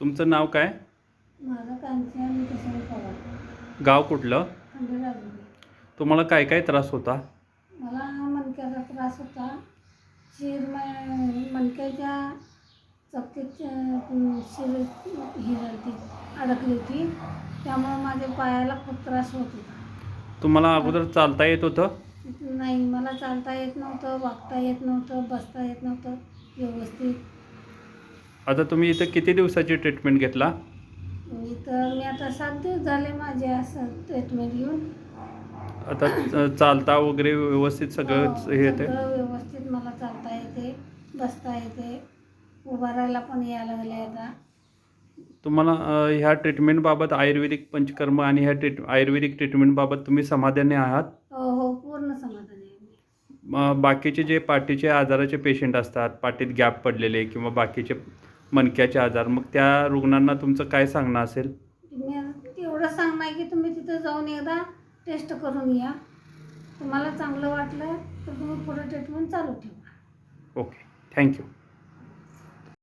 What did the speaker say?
तुमचं नाव काय? माझं कांचन किसन पवार गाव कुठलं? तुम्हाला काय काय त्रास होता? मला मणक्याचा त्रास होता. शिर म- मणक्याच्या अं, शिर ही झाली अडकली होती. त्यामुळं माझ्या पायाला खूप त्रास होत होता. तुम्हाला अगोदर चालता येत होतं? नाही मला चालता येत नव्हतं वागता येत नव्हतं बसता येत नव्हतं. व्यवस्थित आता तुम्ही इथं किती दिवसाची ट्रीटमेंट घेतला? मी तर मी आता सात दिवस झाले माझे असं ट्रीटमेंट घेऊन. आता चालता वगैरे व्यवस्थित सगळं हो, हे येते सगळं व्यवस्थित मला चालता येते बसता येते उभा राहायला पण यायला लागले आता. तुम्हाला अ, ह्या ट्रीटमेंटबाबत आयुर्वेदिक पंचकर्म आणि ह्या ट्रीट आयुर्वेदिक ट्रीटमेंटबाबत तुम्ही समाधानी आहात? हो हो पूर्ण समाधान आहे मी. म, बाकीचे जे पाठीचे आजाराचे पेशंट असतात पाठीत गॅप पडलेले किंवा बाकीचे मणक्याचे आजार. मग त्या रुग्णांना तुमचं काय सांगणं असेल? मी एवढं सांगणार की तुम्ही तिथं जाऊन एकदा टेस्ट करून या. तुम्हाला चांगलं वाटलं तर तुम्ही पुढे ट्रीटमेंट चालू ठेवा. Okay thank you